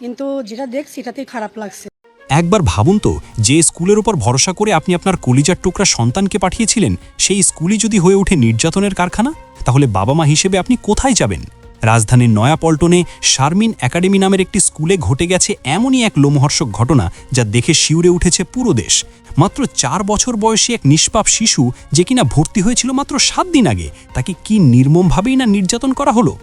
কিন্তু যেটা দেখছি এটাতেই খারাপ লাগছে। একবার ভাবুন তো, যে স্কুলের উপর ভরসা করে আপনি আপনার কলিজার টুকরা সন্তানকে পাঠিয়েছিলেন, সেই স্কুলই যদি হয়ে ওঠে নির্যাতনের কারখানা, তাহলে বাবা মা হিসেবে আপনি কোথায় যাবেন? রাজধানীর নয়াপল্টনে শারমিন একাডেমি নামের একটি স্কুলে ঘটে গেছে এমনই এক লোমহর্ষক ঘটনা, যা দেখে শিউরে উঠেছে পুরো দেশ। মাত্র চার বছর বয়সী এক নিষ্পাপ শিশু, যে কিনা ভর্তি হয়েছিল মাত্র সাত দিন আগে, তাকে কি নির্মমভাবেই না নির্যাতন করা হলো?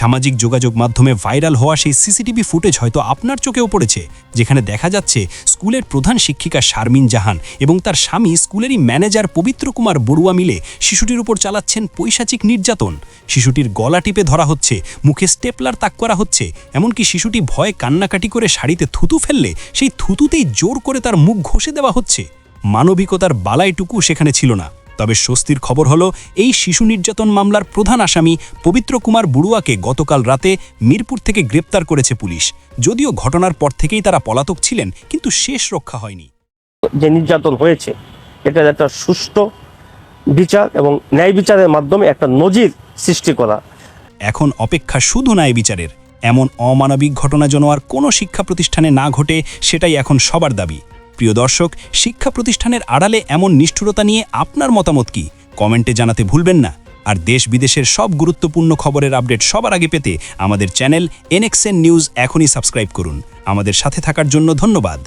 সামাজিক যোগাযোগ মাধ্যমে ভাইরাল হওয়া সেই সিসিটিভি ফুটেজ হয়তো আপনার চোখেও পড়েছে, যেখানে দেখা যাচ্ছে স্কুলের প্রধান শিক্ষিকা শারমিন জাহান এবং তার স্বামী স্কুলেরই ম্যানেজার পবিত্র কুমার বড়ুয়া মিলে শিশুটির উপর চালাচ্ছেন পৈশাচিক নির্যাতন। শিশুটির গলা টিপে ধরা হচ্ছে, মুখে স্টেপলার তাক করা হচ্ছে, এমনকি শিশুটি ভয়ে কান্নাকাটি করে শাড়িতে থুতু ফেললে সেই থুতুতেই জোর করে তার মুখ ঘষে দেওয়া হচ্ছে। মানবিকতার বালাইটুকু সেখানে ছিল না। তবে স্বস্তির খবর হলো এই শিশু নির্যাতন মামলার প্রধান আসামি পবিত্র কুমার বুড়ুয়াকে গতকাল রাতে মিরপুর থেকে গ্রেপ্তার করেছে পুলিশ। যদিও ঘটনার পর থেকেই তারা পলাতক ছিলেন কিন্তু শেষ রক্ষা হয়নি। যে নির্যাতন হয়েছে এটা একটা সুষ্ঠু বিচার এবং ন্যায় বিচারের মাধ্যমে একটা নজির সৃষ্টি করা। এখন অপেক্ষা শুধু ন্যায় বিচারের। এমন অমানবিক ঘটনা যেন আর কোনো শিক্ষা প্রতিষ্ঠানে না ঘটে সেটাই এখন সবার দাবি। প্রিয় দর্শক, শিক্ষা প্রতিষ্ঠানের আড়ালে এমন নিষ্ঠুরতা নিয়ে আপনার মতামত কি? কমেন্টে জানাতে ভুলবেন না। আর দেশ বিদেশের সব গুরুত্বপূর্ণ খবরের আপডেট সবার আগে পেতে আমাদের চ্যানেল এনএক্সএন নিউজ এখনই সাবস্ক্রাইব করুন। আমাদের সাথে থাকার জন্য ধন্যবাদ।